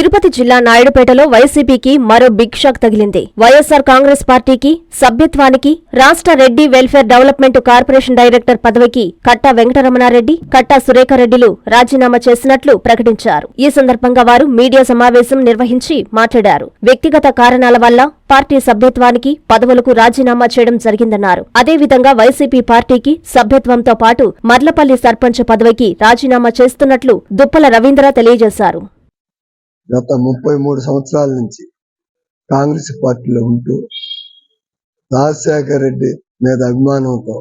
తిరుపతి జిల్లా నాయుడుపేటలో వైసీపీకి మరో బిగ్ షాక్ తగిలింది. వైఎస్సార్ కాంగ్రెస్ పార్టీకి సభ్యత్వానికి రాష్ట్ర Reddy welfare development corporation director పదవికి కట్టా వెంకటరమణారెడ్డి కట్టా సురేఖారెడ్డిలు రాజీనామా చేసినట్లు ప్రకటించారు. ఈ సందర్భంగా వారు మీడియా సమావేశం నిర్వహించి మాట్లాడారు. వ్యక్తిగత కారణాల వల్ల పార్టీ సభ్యత్వానికి పదవులకు రాజీనామా చేయడం జరిగిందన్నారు. అదేవిధంగా వైసీపీ పార్టీకి సభ్యత్వంతో పాటు మర్లపల్లి సర్పంచ్ పదవికి రాజీనామా చేస్తున్నట్లు దుప్పల రవీంద్ర తెలియజేశారు. గత ముప్పై మూడు సంవత్సరాల నుంచి కాంగ్రెస్ పార్టీలో ఉంటూ రాజశేఖర రెడ్డి మీద అభిమానంతో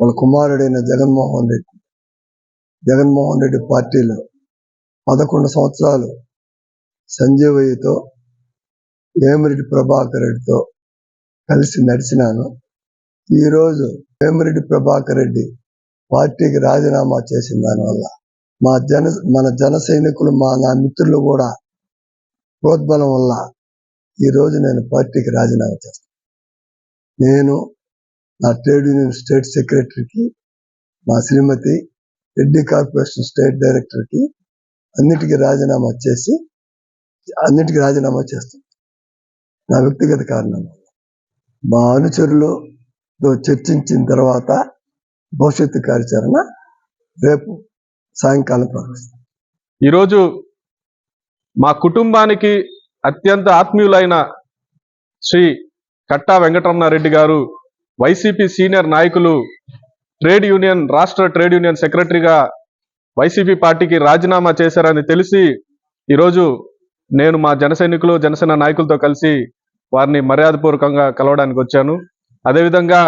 వాళ్ళ కుమారుడైన జగన్మోహన్ రెడ్డి జగన్మోహన్ రెడ్డి పార్టీలో పదకొండు సంవత్సరాలు సంజీవయ్యతో వేమిరెడ్డి ప్రభాకర్ రెడ్డితో కలిసి నడిచినాను. ఈరోజు వేమిరెడ్డి ప్రభాకర్ రెడ్డి పార్టీకి రాజీనామా చేసిన దానివల్ల మా జన మన జన సైనికులు మా నా మిత్రులు కూడా ప్రోద్బలం వల్ల ఈరోజు నేను పార్టీకి రాజీనామా చేస్తాను నేను నా ట్రేడ్ యూనియన్ స్టేట్ సెక్రటరీకి మా శ్రీమతి రెడ్డి కార్పొరేషన్ స్టేట్ డైరెక్టర్కి అన్నిటికీ రాజీనామా చేసి అన్నిటికీ రాజీనామా చేస్తాను నా వ్యక్తిగత కారణం మా అనుచరులతో చర్చించిన తర్వాత భవిష్యత్తు కార్యాచరణ రేపు సాయంకాలం ప్రారంభిస్తాం ఈరోజు మా కుటుంబానికి అత్యంత ఆత్మీయులైన శ్రీ కట్టా వెంకటరమణారెడ్డి గారు వైసీపీ సీనియర్ నాయకులు ట్రేడ్ యూనియన్ రాష్ట్ర ట్రేడ్ యూనియన్ సెక్రటరీగా వైసీపీ పార్టీకి రాజీనామా చేశారని తెలిసి ఈరోజు నేను మా జనసైనికులు జనసేన నాయకులతో కలిసి వారిని మర్యాదపూర్వకంగా కలవడానికి వచ్చాను. అదేవిధంగా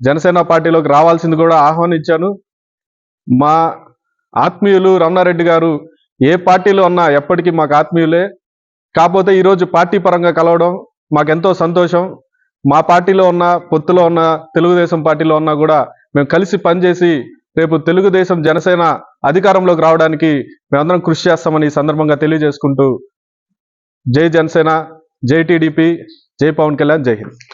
జనసేన పార్టీలోకి రావాల్సింది కూడా ఆహ్వానించాను. మా ఆత్మీయులు రమణారెడ్డి గారు ఏ పార్టీలో ఉన్నా ఎప్పటికీ మాకు ఆత్మీయులే. కాకపోతే ఈరోజు పార్టీ పరంగా కలవడం మాకెంతో సంతోషం. మా పార్టీలో ఉన్న పొత్తులో ఉన్న తెలుగుదేశం పార్టీలో ఉన్నా కూడా మేము కలిసి పనిచేసి రేపు తెలుగుదేశం జనసేన అధికారంలోకి రావడానికి మేమందరం కృషి చేస్తామని ఈ సందర్భంగా తెలియజేసుకుంటూ జై జనసేన జై టీడీపీ జై పవన్ కళ్యాణ్ జై హింద్.